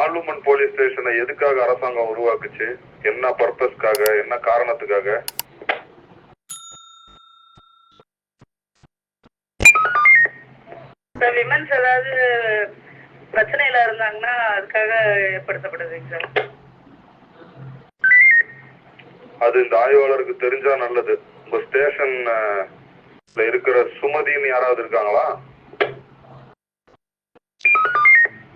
ஆலுமன் police ஸ்டேஷனை எதுக்காக அரசாங்கம் உருவாக்குச்சு? என்ன பர்பஸ்க்காக? என்ன காரணத்துக்காக? விமன்ஸ் ஏதாவது பிரச்சனையில இருந்தாங்கன்னா அதுக்காக ஏற்படுத்தப்படுதுங்க சார் அது இந்த ஆய்வாளருக்கு தெரிஞ்சா நல்லது. உங்க ஸ்டேஷன் இருக்கிற சுமதின்னு யாராவது இருக்காங்களா?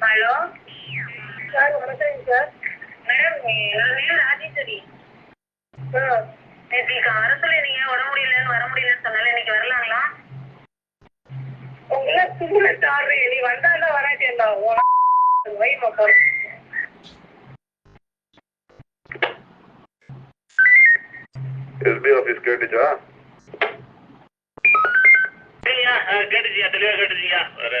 ஹலோ. சார் வணக்கம் சார். மேம் என் பேர் ராஜேஸ்வரி. சார் நேற்று அரசுல நீங்க உடம்பு முடியலன்னு வர முடியலன்னு சொன்னால இன்னைக்கு வரலாங்களா? உங்களை சும்மா நீ வந்தாலும் வராட்டேன்டா வைமா போறேன் எஸ்பி ஆபீஸ் கேட்டுச்சா? கேட்டுச்சியா? தெளிவா கேட்டுச்சியா? ஒரு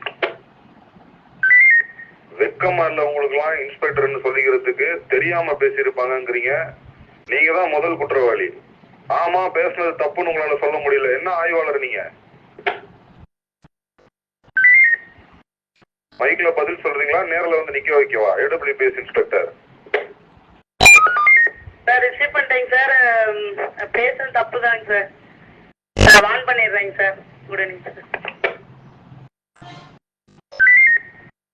வெக்கமா இல்ல உங்களுக்குலாம் இன்ஸ்பெக்டர்னு சொல்லிக்கிறதுக்கு தெரியாம பேசியிருப்பாங்கங்கிறீங்க. நீங்க தான் முதல் குற்றவாளி. ஆமா பேசுனது தப்புன்னு உங்களால சொல்ல முடியல. என்ன ஆய்வாளர் நீங்க? மைக்ல பதில் சொல்றீங்களா? நேர்ல வந்து நிக்க வைக்கவா? AWPS inspector. சார் ரிசீவ் பண்ணிட்டேங்க சார். பேசுறது தப்பு தாங்க சார். நான் வான் பண்ணிடுறேங்க சார். உடனே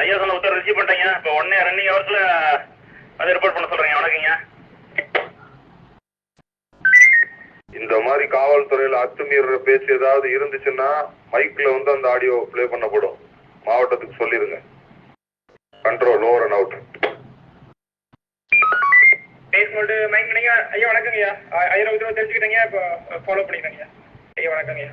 ஐயா சொன்ன உத்தரவு ரிசீவ் பண்ணிட்டேங்க. இப்போ உடனே ரன்னிங் ஹவர்ஸ்ல அதை ரிப்போர்ட் பண்ண சொல்றேங்க. வணக்கங்கய்யா இந்த மாதிரி காவல்துறையில அத்துமீற பேச்சு ஏதாவது இருந்துச்சுன்னா மைக்ல வந்து அந்த ஆடியோ ப்ளே பண்ணப்படும். மாவட்டத்துக்கு சொல்லிருங்க. கண்ட்ரோல் ஓவர் அண்ட் அவுட் பேஸ் மோல்டு மைக் பண்ணிங்க. ஐயா வணக்கங்கய்யா ஆயிரம் உத்தரவு தெரிஞ்சுக்கிட்டேங்க. இப்போ ஃபாலோ பண்ணிக்கிறேங்க ஐயா. வணக்கங்கய்யா